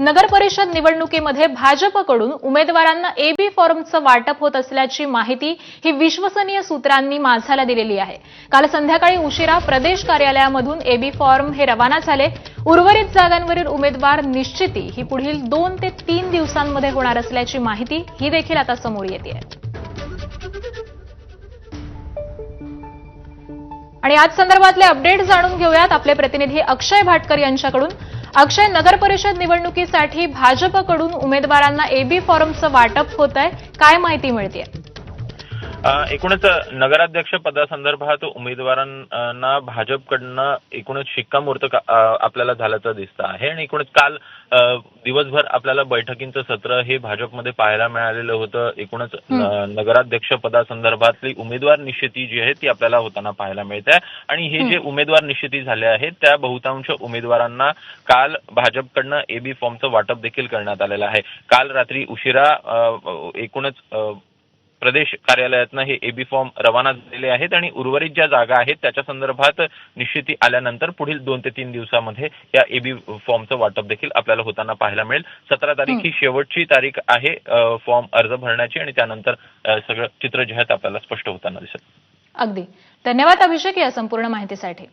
नगर परिषद निवडणुकीमध्ये भाजपकडून उमेदवारांना एबी फॉर्मचं वाटप होत असल्याची माहिती ही विश्वसनीय सूत्रांनी माझाला दिलेली आहे. काल संध्याकाळी उशिरा प्रदेश कार्यालयामधून एबी फॉर्म हे रवाना झाले. उर्वरित जागांवरील उमेदवार निश्चिती ही पुढील दोन ते तीन दिवसांमध्ये होणार असल्याची माहिती ही देखील आता समोर येते आणि आज संदर्भातले अपडेट जाणून घेऊयात. आपले प्रतिनिधी अक्षय भाटकर यांच्याकडून. अक्षय नगर परिषद निवडणुकीसाठी भाजपकडून उमेदवारांना एबी फॉर्मचं वाटप होत आहे काय माहिती मिळते एकूणच नगराध्यक्ष पदासंदर्भात उमेदवारांना भाजपकडनं एकूणच शिक्कामोर्तब आपल्याला झाल्याचं दिसतं आहे. आणि एकूणच काल दिवसभर आपल्याला बैठकींचं सत्र हे भाजपमध्ये पाहायला मिळालेलं होतं. एकूणच नगराध्यक्ष पदासंदर्भातली उमेदवार निश्चिती जी आहे ती आपल्याला होताना पाहायला मिळते. आणि हे जे उमेदवार निश्चिती झाले आहेत त्या बहुतांश उमेदवारांना काल भाजपकडनं एबी फॉर्मचं वाटप देखील करण्यात आलेलं आहे. काल रात्री उशिरा एकूणच प्रदेश कार्यालयातनं हे एबी फॉर्म रवाना झालेले आहेत आणि उर्वरित ज्या जागा आहेत त्याच्या संदर्भात निश्चिती आल्यानंतर पुढील दोन ते तीन दिवसामध्ये या एबी फॉर्मचं वाटप देखील आपल्याला होताना पाहायला मिळेल. सतरा तारीख ही शेवटची तारीख आहे फॉर्म अर्ज भरण्याची आणि त्यानंतर सगळं चित्र जे आहे ते आपल्याला स्पष्ट होताना दिसेल. अगदी. धन्यवाद अभिषेक या संपूर्ण माहितीसाठी.